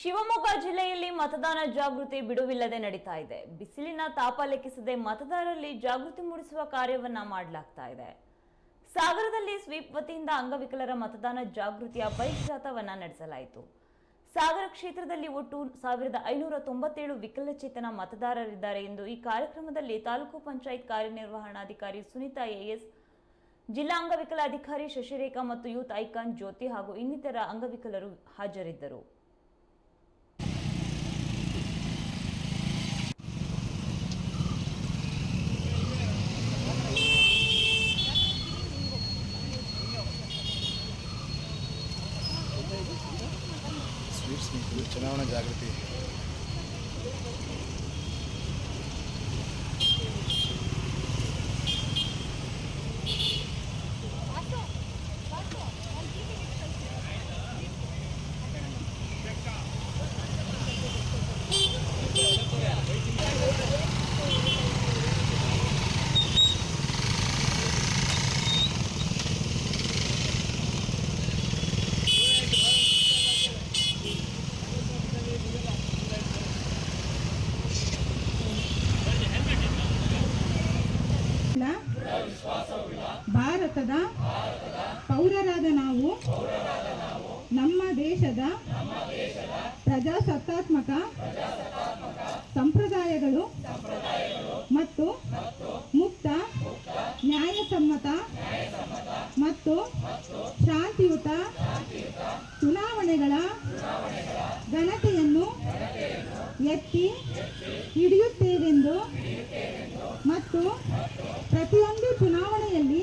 ಶಿವಮೊಗ್ಗ ಜಿಲ್ಲೆಯಲ್ಲಿ ಮತದಾನ ಜಾಗೃತಿ ಬಿಡುವಿಲ್ಲದೆ ನಡೀತಾ ಇದೆ. ಬಿಸಿಲಿನ ತಾಪ ಲೆಕ್ಕಿಸದೆ ಮತದಾರರಲ್ಲಿ ಜಾಗೃತಿ ಮೂಡಿಸುವ ಕಾರ್ಯವನ್ನ ಮಾಡಲಾಗ್ತಾ ಇದೆ. ಸಾಗರದಲ್ಲಿ ಸ್ವೀಪ್ ವತಿಯಿಂದ ಅಂಗವಿಕಲರ ಮತದಾನ ಜಾಗೃತಿಯ ಬೈಕ್ ಜಾಥವನ್ನ ನಡೆಸಲಾಯಿತು. ಸಾಗರ ಕ್ಷೇತ್ರದಲ್ಲಿ ಒಟ್ಟು ಸಾವಿರದ ಐನೂರ ತೊಂಬತ್ತೇಳು ವಿಕಲಚೇತನ ಮತದಾರರಿದ್ದಾರೆ ಎಂದು ಈ ಕಾರ್ಯಕ್ರಮದಲ್ಲಿ ತಾಲೂಕು ಪಂಚಾಯತ್ ಕಾರ್ಯನಿರ್ವಹಣಾಧಿಕಾರಿ ಸುನೀತಾ ಎಎಸ್, ಜಿಲ್ಲಾ ಅಂಗವಿಕಲ ಅಧಿಕಾರಿ ಶಶಿರೇಖಾ ಮತ್ತು ಯೂತ್ ಐಕಾನ್ ಜ್ಯೋತಿ ಹಾಗೂ ಇನ್ನಿತರ ಅಂಗವಿಕಲರು ಹಾಜರಿದ್ದರು. ಸ್ವೀಪ್ ಸ್ನೇಹಿತರು ಚುನಾವಣಾ ಜಾಗೃತಿ ಇಲ್ಲ ಭಾರತದ ಪೌರರಾದ ನಾವು, ನಮ್ಮ ದೇಶದ ಪ್ರಜಾಸತ್ತಾತ್ಮಕ ಸಂಪ್ರದಾಯಗಳು ಮತ್ತು ಮುಕ್ತ, ನ್ಯಾಯಸಮ್ಮತ ಮತ್ತು ಶಾಂತಿಯುತ ಚುನಾವಣೆಗಳ ಘನತೆಯನ್ನು ಎತ್ತಿ ಹಿಡಿಯುತ್ತೇವೆಂದು ಮತ್ತು ಪ್ರತಿಯೊಂದು ಚುನಾವಣೆಯಲ್ಲಿ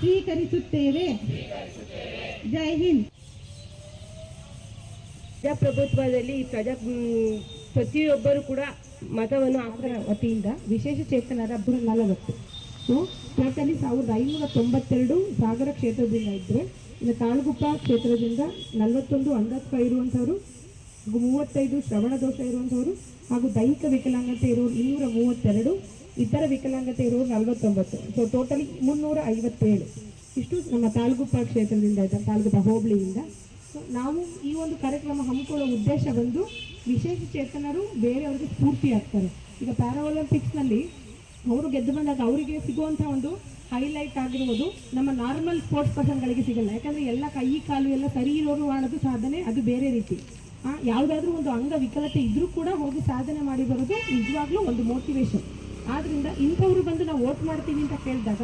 ಸ್ವೀಕರಿಸುತ್ತೇವೆ. ಜೈ ಹಿಂದ್. ಪ್ರಜಾಪ್ರಭುತ್ವದಲ್ಲಿ ಪ್ರಜಾ ಪ್ರತಿಯೊಬ್ಬರು ಕೂಡ ಮತವನ್ನು ಆಕ್ರ ವತಿಯಿಂದ. ವಿಶೇಷ ಚೇತನರ ನಲವತ್ತು ಸೊ ಟೋಟಲಿ ಸಾವಿರದ ಐನೂರ ತೊಂಬತ್ತೆರಡು ಸಾಗರ ಕ್ಷೇತ್ರದಿಂದ ಇದ್ದರೆ ಇನ್ನು ತಾಳಗುಪ್ಪ ಕ್ಷೇತ್ರದಿಂದ ನಲವತ್ತೊಂದು ಅಂಗತ್ವ ಇರುವಂಥವರು ಮೂವತ್ತೈದು ಶ್ರವಣ ದೋಷ ಇರುವಂಥವರು, ಹಾಗೂ ದೈಹಿಕ ವಿಕಲಾಂಗತೆ ಇರೋರು ಇನ್ನೂರ ಮೂವತ್ತೆರಡು ಇತರ ವಿಕಲಾಂಗತೆ ಇರೋರು ನಲ್ವತ್ತೊಂಬತ್ತು. ಸೊ ಟೋಟಲಿ ಮುನ್ನೂರ ಐವತ್ತೇಳು ಇಷ್ಟು ನಮ್ಮ ತಾಳಗುಪ್ಪ ಕ್ಷೇತ್ರದಿಂದ ಇದ್ದಾರೆ ತಾಲೂಕು ಹೋಬಳಿಯಿಂದ. ಸೊ ನಾವು ಈ ಒಂದು ಕಾರ್ಯಕ್ರಮ ಹಮ್ಮಿಕೊಳ್ಳೋ ಉದ್ದೇಶ ಬಂದು ವಿಶೇಷ ಚೇತನರು ಬೇರೆಯವ್ರಿಗೆ ಸ್ಫೂರ್ತಿ ಆಗ್ತಾರೆ. ಈಗ ಪ್ಯಾರಾ ಒಲಿಂಪಿಕ್ಸ್ನಲ್ಲಿ ಅವರು ಗೆದ್ದು ಬಂದಾಗ ಅವರಿಗೆ ಸಿಗುವಂಥ ಒಂದು ಹೈಲೈಟ್ ಆಗಿರುವುದು ನಮ್ಮ ನಾರ್ಮಲ್ ಸ್ಪೋರ್ಟ್ಸ್ ಪರ್ಸನ್ಗಳಿಗೆ ಸಿಗಲ್ಲ. ಯಾಕಂದರೆ ಎಲ್ಲ ಕೈ, ಕಾಲು ಎಲ್ಲ ಸರಿ ಇರೋರು ಮಾಡೋದು ಸಾಧನೆ, ಅದು ಬೇರೆ ರೀತಿ. ಯಾವುದಾದ್ರೂ ಒಂದು ಅಂಗವಿಕಲತೆ ಇದ್ದರೂ ಕೂಡ ಹೋಗಿ ಸಾಧನೆ ಮಾಡಿ ಬರೋದು ನಿಜವಾಗ್ಲೂ ಒಂದು ಮೋಟಿವೇಶನ್ ಆದ್ರಿಂದ ಇಂಥವ್ರು ಬಂದು ನಾವು ವೋಟ್ ಮಾಡ್ತೀವಿ ಅಂತ ಕೇಳಿದಾಗ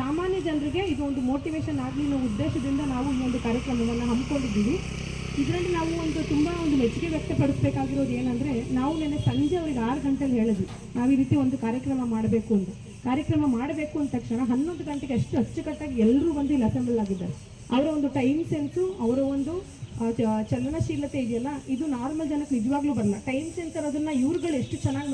ಸಾಮಾನ್ಯ ಜನರಿಗೆ ಇದು ಒಂದು ಮೋಟಿವೇಶನ್ ಆಗಲಿ ಅನ್ನೋ ಉದ್ದೇಶದಿಂದ ನಾವು ಈ ಒಂದು ಕಾರ್ಯಕ್ರಮವನ್ನು ಹಮ್ಮಿಕೊಂಡಿದ್ದೀವಿ. ಇದರಲ್ಲಿ ನಾವು ಒಂದು ತುಂಬ ಒಂದು ಮೆಚ್ಚುಗೆ ವ್ಯಕ್ತಪಡಿಸಬೇಕಾಗಿರೋದು ಏನಂದರೆ, ನಾವು ನೆನೆ ಸಂಜೆ ಅವ್ರಿಗೆ ಆರು ಗಂಟೆಲಿ ಹೇಳಿದ್ವಿ, ನಾವು ಈ ರೀತಿ ಒಂದು ಕಾರ್ಯಕ್ರಮ ಮಾಡಬೇಕು ಅಂತ. ಕಾರ್ಯಕ್ರಮ ಮಾಡಬೇಕು ಅಂದ ತಕ್ಷಣ ಹನ್ನೊಂದು ಗಂಟೆಗೆ ಅಷ್ಟು ಅಚ್ಚುಕಟ್ಟಾಗಿ ಎಲ್ಲರೂ ಬಂದು ಇಲ್ಲಿ ಅಸೆಂಬಲ್ ಆಗಿದ್ದಾರೆ. ಅವರ ಒಂದು ಟೈಮ್ ಸೆನ್ಸು ಅವರ ಒಂದು ಚಲನಶೀಲತೆ ಇದೆಯಲ್ಲ, ಇದು ನಾರ್ಮಲ್ ಜನಕ್ಕೆ ನಿಜವಾಗ್ಲೂ ಬರಲ್ಲ. ಟೈಮ್ ಸೆನ್ಸ್ ಅನ್ನೋದನ್ನ ಇವ್ರುಗಳು ಎಷ್ಟು ಚೆನ್ನಾಗಿ